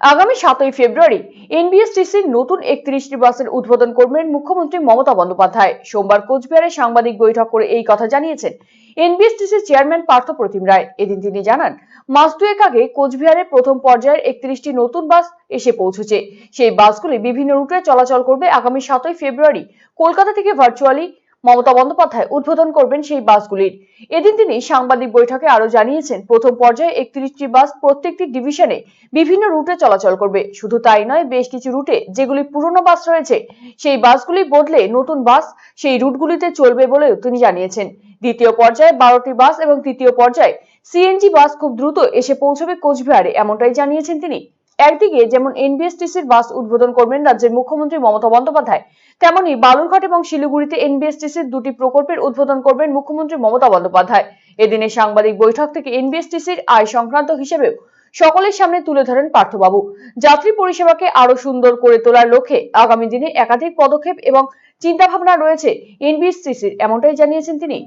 আগামী সাতই ফেব্রুয়ারি এনবিএসটিসির নতুন একত্রিশটি বাসের উদ্বোধন করবেন মুখ্যমন্ত্রী মমতা বন্দ্যোপাধ্যায়। সোমবার কোচবিহারে সাংবাদিক বৈঠক করে এই কথা জানিয়েছেন এনবিএসটিসির চেয়ারম্যান পার্থ প্রতিম রায়। এদিন তিনি জানান, মাস দুয়েক আগে কোচবিহারে প্রথম পর্যায়ের একত্রিশটি নতুন বাস এসে পৌঁছেছে। সেই বাসগুলি বিভিন্ন রুটে চলাচল করবে আগামী সাতই ফেব্রুয়ারি। কলকাতা থেকে ভার্চুয়ালি মমতা বন্দ্যোপাধ্যায় উদ্বোধন করবেন সেই বাসগুলির এদিন তিনি সাংবাদিক বৈঠকে আরও জানিয়েছেন, প্রথম পর্যায়ে একত্রিশটি বাস প্রত্যেকটি ডিভিশনে বিভিন্ন রুটে চলাচল করবে। শুধু তাই নয়, বেশ কিছু রুটে যেগুলি পুরনো বাস রয়েছে, সেই বাসগুলি বদলে নতুন বাস সেই রুটগুলিতে চলবে বলেও তিনি জানিয়েছেন। দ্বিতীয় পর্যায়ে বারোটি বাস এবং তৃতীয় পর্যায়ে সিএনজি বাস খুব দ্রুত এসে পৌঁছবে কোচবিহারে, এমনটাই জানিয়েছেন তিনি। একদিকে যেমন এনবিএসটিসির বাস উদ্বোধন করবেন রাজ্যের মুখ্যমন্ত্রী মমতা বন্দ্যোপাধ্যায়, তেমনি বালুরঘাট এবং শিলিগুড়িতে এনবিএসটিসির দুটি প্রকল্পের উদ্বোধন করবেন মুখ্যমন্ত্রী মমতা বন্দ্যোপাধ্যায়। এদিনের সাংবাদিক বৈঠক থেকে এনবিএসটিসির আয় সংক্রান্ত হিসেবেও সকলের সামনে তুলে ধরেন পার্থবাবু। যাত্রী পরিষেবাকে আরও সুন্দর করে তোলার লক্ষ্যে আগামী দিনে একাধিক পদক্ষেপ এবং চিন্তাভাবনা রয়েছে এনবিএসটিসির এমনটাই জানিয়েছেন তিনি।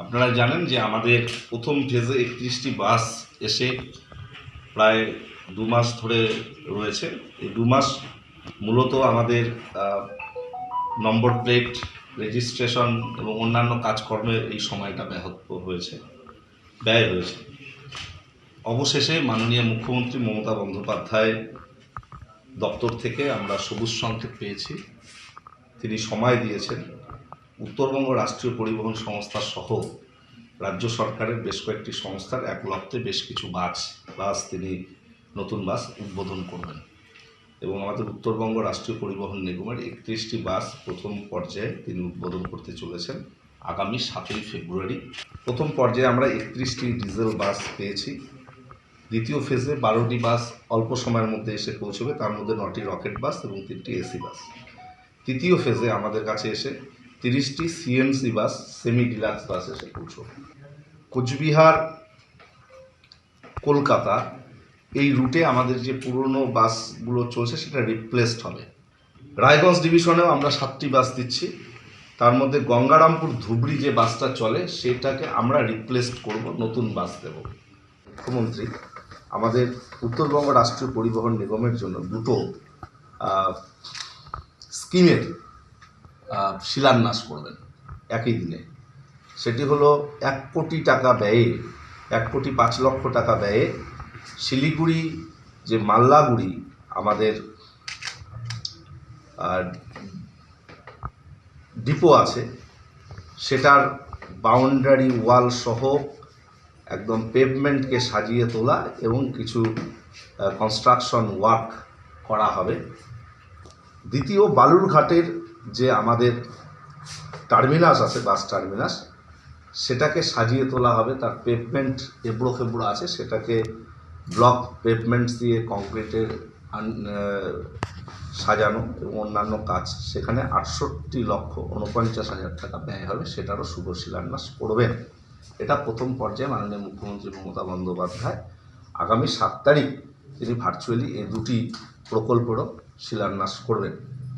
আপনারা জানেন যে আমাদের প্রথম ফেজে একত্রিশটি বাস এসে প্রায় দু মাস ধরে রয়েছে। এই দু মাস মূলত আমাদের নম্বর প্লেট রেজিস্ট্রেশন এবং অন্যান্য কাজকর্মে এই সময়টা ব্যাহত হয়েছে, ব্যয় হয়েছে। অবশেষে মাননীয় মুখ্যমন্ত্রী মমতা বন্দ্যোপাধ্যায় দপ্তর থেকে আমরা সবুজ সংকেত পেয়েছি। তিনি সময় দিয়েছেন। উত্তরবঙ্গ রাষ্ট্রীয় পরিবহন সংস্থা সহ রাজ্য সরকারের বেশ কয়েকটি সংস্থার একলব্ধে বেশ কিছু বাস বাস তিনি নতুন বাস উদ্বোধন করবেন। এবং আমাদের উত্তরবঙ্গ রাষ্ট্রীয় পরিবহন নিগমের একত্রিশটি বাস প্রথম পর্যায়ে তিনি উদ্বোধন করতে চলেছেন আগামী সাতই ফেব্রুয়ারি। প্রথম পর্যায়ে আমরা একত্রিশটি ডিজেল বাস পেয়েছি। দ্বিতীয় ফেজে বারোটি বাস অল্প সময়ের মধ্যে এসে পৌঁছবে, তার মধ্যে নটি রকেট বাস এবং তিনটি এসি বাস। তৃতীয় ফেজে আমাদের কাছে এসে তিরিশটি CNC bus semi deluxe bus এসে পৌঁছবে কোচবিহার, কলকাতা, এই রুটে আমাদের যে পুরনো বাসগুলো চলছে, সেটা রিপ্লেসড হবে। রায়গঞ্জ ডিভিশনেও আমরা সাতটি বাস দিচ্ছি। তার মধ্যে গঙ্গারামপুর ধুবড়ি যে বাসটা চলে, সেটাকে আমরা রিপ্লেসড করব, নতুন বাস দেব। মুখ্যমন্ত্রী, আমাদের উত্তরবঙ্গ রাষ্ট্রীয় পরিবহন নিগমের জন্য দুটো স্কিমের শিলান্যাস করবেন একই দিনে। সেটি হলো এক কোটি টাকা ব্যয়ে, এক কোটি পাঁচ লক্ষ টাকা ব্যয়ে শিলিগুড়ি, যে মাল্লাগুড়ি আমাদের ডিপো আছে, সেটার বাউন্ডারি ওয়াল সহ একদম পেভমেন্টকে সাজিয়ে তোলা এবং কিছু কনস্ট্রাকশন ওয়ার্ক করা হবে। দ্বিতীয় বালুরঘাটের যে আমাদের টার্মিনাস আছে বাস টার্মিনাস সেটাকে সাজিয়ে তোলা হবে, তার পেভমেন্ট এবড়ো খেবড়ো আছে, সেটাকে ব্লক পেভমেন্টস দিয়ে কংক্রিটের সাজানো এবং অন্যান্য কাজ। সেখানে আটষট্টি লক্ষ উনপঞ্চাশ হাজার টাকা ব্যয় হবে, সেটারও শুভ শিলান্যাস করবেন এটা প্রথম পর্যায়ে মাননীয় মুখ্যমন্ত্রী মমতা বন্দ্যোপাধ্যায়। আগামী সাত তারিখ তিনি ভার্চুয়ালি এই দুটি প্রকল্পেরও শিলান্যাস করবেন।